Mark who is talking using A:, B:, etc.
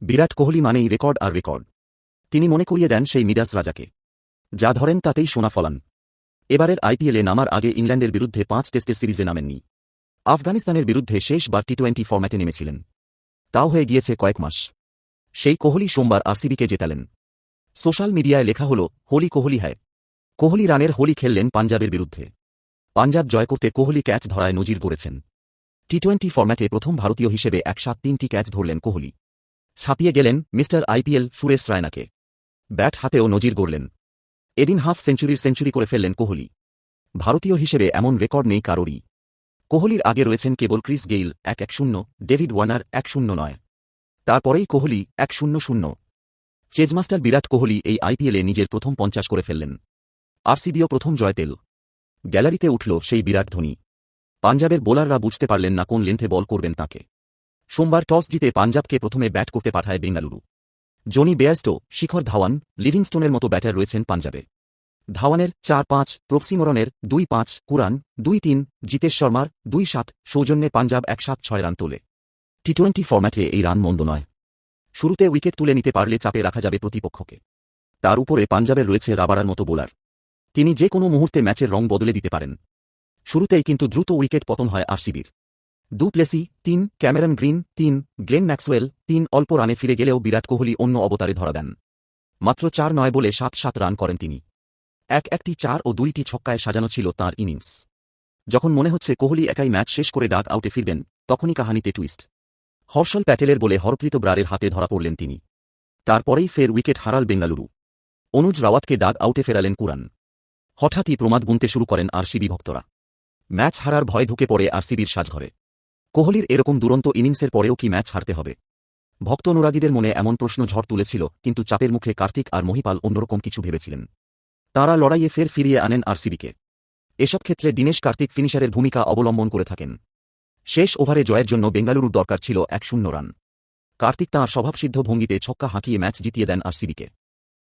A: বিরাট কোহলি মানেই রেকর্ড আর রেকর্ড। তিনি মনে করিয়ে দেন সেই মিডাস রাজাকে। যা ধরেন তাতেই সোনা ফলান। এবারের আইপিএলে নামার আগে ইংল্যান্ডের বিরুদ্ধে পাঁচ টেস্টের সিরিজে নামেননি। আফগানিস্তানের বিরুদ্ধে শেষবার টি টোয়েন্টি ফরম্যাটে নেমেছিলেন। তাও হয়ে গিয়েছে কয়েক মাস। সেই কোহলি সোমবার আরসিবিকে জেতালেন। সোশ্যাল মিডিয়ায় লেখা হল, হোলি কোহলি হ্যায়। কোহলি রানের হোলি খেললেন পাঞ্জাবের বিরুদ্ধে। পাঞ্জাব জয় করতে কোহলি ক্যাচ ধরায় নজির গড়েছেন। টি টোয়েন্টি ফরম্যাটে প্রথম ভারতীয় হিসেবে একসাথ তিনটি ক্যাচ ধরলেন কোহলি। ছাপিয়ে গেলেন মিস্টার আইপিএল সুরেশ রায়নাকে। ব্যাট হাতেও নজির গড়লেন। এদিন হাফ সেঞ্চুরির সেঞ্চুরি করে ফেললেন কোহলি। ভারতীয় হিসেবে এমন রেকর্ড নেই কারোরই। কোহলির আগে রয়েছেন কেবল ক্রিস গেইল এক এক শূন্য, ডেভিড ওয়ার্নার এক শূন্য নয়। তারপরেই কোহলি এক শূন্য শূন্য। চেজমাস্টার বিরাট কোহলি এই আইপিএলে নিজের প্রথম পঞ্চাশ করে ফেললেন। আরসিবিও প্রথম জয় পেল গ্যালারিতে উঠল সেই বিরাট ধোনি। পাঞ্জাবের বোলাররা বুঝতে পারলেন না কোন লেন্থে বল করবেন তাকে। সোমবার টস জিতে পাঞ্জাবকে প্রথমে ব্যাট করতে পাঠায় বেঙ্গালুরু। জনি বেয়াস্টো শিখর ধাওয়ান, লিভিংস্টোনের মতো ব্যাটার রয়েছেন পাঞ্জাবে। ধাওয়ানের চার পাঁচ প্রক্সিমরনের দুই পাঁচ কুরান দুই তিন জিতেশ শর্মার দুই সাত সৌজন্যে পাঞ্জাব এক সাত ছয় রান তোলে। টি টোয়েন্টি ফরম্যাটে এই রান মন্দ নয়। শুরুতে উইকেট তুলে নিতে পারলে চাপে রাখা যাবে প্রতিপক্ষকে। তার উপরে পাঞ্জাবের রয়েছে রাবারার মতো বোলার। তিনি যে কোনো মুহূর্তে ম্যাচের রং বদলে দিতে পারেন। শুরুতেই কিন্তু দ্রুত উইকেট পতন হয় আরসিবির। দু প্লেসি তিন ক্যামেরন গ্রিন, তিন গ্লেন ম্যাক্সওয়েল, তিন অল্প রানে ফিরে গেলেও বিরাট কোহলি অন্য অবতারে ধরা দেন। মাত্র চার নয় বলে সাত সাত রান করেন তিনি। এক একটি চার ও দুইটি ছক্কায় সাজানো ছিল তার ইনিংস। যখন মনে হচ্ছে কোহলি একাই ম্যাচ শেষ করে ডাক আউটে ফিরবেন, তখনই কাহানিতে টুইস্ট। হর্ষল প্যাটেলের বলে হরপ্রীত ব্রারের হাতে ধরা পড়লেন তিনি। তারপরেই ফের উইকেট হারাল বেঙ্গালুরু। অনুজ রাওয়াতকে ডাক আউটে ফেরালেন কুরান হঠাৎই প্রমাদ গুনতে শুরু করেন আরসিবি ভক্তরা। ম্যাচ হারার ভয় ঢুকে পড়ে আরসিবির সাজঘরে। কোহলির এরকম দুরন্ত ইনিংসের পরেও কি ম্যাচ হারতে হবে? ভক্ত অনুরাগীদের মনে এমন প্রশ্ন ঝড় তুলেছিল, কিন্তু চাপের মুখে কার্তিক আর মহিপাল অন্যরকম কিছু ভেবেছিলেন। তাঁরা লড়াইয়ে ফের ফিরিয়ে আনেন আরসিবিকে। এসব ক্ষেত্রে দীনেশ কার্তিক ফিনিশারের ভূমিকা অবলম্বন করে থাকেন। শেষ ওভারে জয়ের জন্য বেঙ্গালুরুর দরকার ছিল এক শূন্য রান। কার্তিক তাঁর স্বভাবসিদ্ধ ভঙ্গিতে ছক্কা হাঁকিয়ে ম্যাচ জিতিয়ে দেন আরসিবিকে।